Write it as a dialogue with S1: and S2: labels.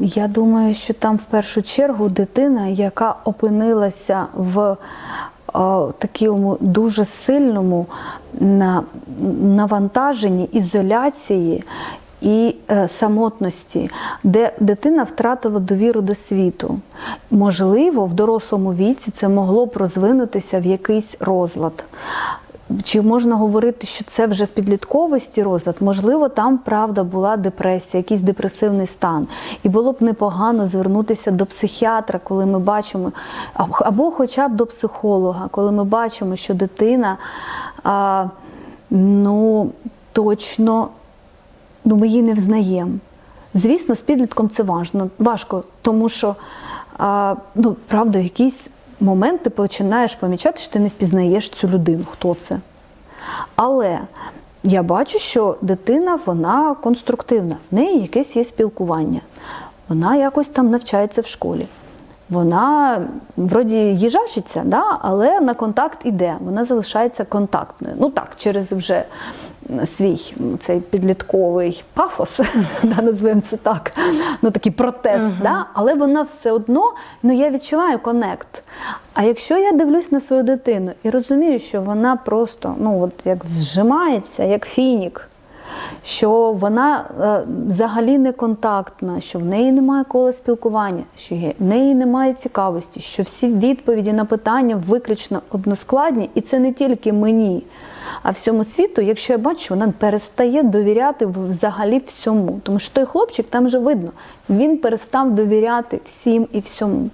S1: Я думаю, що там в першу чергу дитина, яка опинилася в е, такому дуже сильному на, навантаженні, ізоляції і е, самотності, де дитина втратила довіру до світу. Можливо, в дорослому віці це могло б розвинутися в якийсь розлад. Чи можна говорити, що це вже в підлітковості розлад? Можливо, там правда була депресія, якийсь депресивний стан. І було б непогано звернутися до психіатра, коли ми бачимо, або хоча б до психолога, коли ми бачимо, що дитина а, ну, точно ну, ми її не взнаємо. Звісно, з підлітком це важно, важко, тому що а, ну, правда, якийсь момент ти починаєш помічати, що ти не впізнаєш цю людину, хто це. Але я бачу, що дитина вона конструктивна, в неї якесь є спілкування, вона якось там навчається в школі. Вона вроді їжачиться, да, але на контакт іде, вона залишається контактною. Ну так, через вже свій цей підлітковий пафос, да, назвемо це так, ну такий протест, да, але вона все одно, ну я відчуваю конект. А якщо я дивлюсь на свою дитину і розумію, що вона просто ну от як зжимається, як фінік, що вона е, взагалі не контактна, що в неї немає кола спілкування, що є- в неї немає цікавості, що всі відповіді на питання виключно односкладні, і це не тільки мені, а всьому світу, якщо я бачу, вона перестає довіряти взагалі всьому. Тому що той хлопчик там вже видно, він перестав довіряти всім і всьому.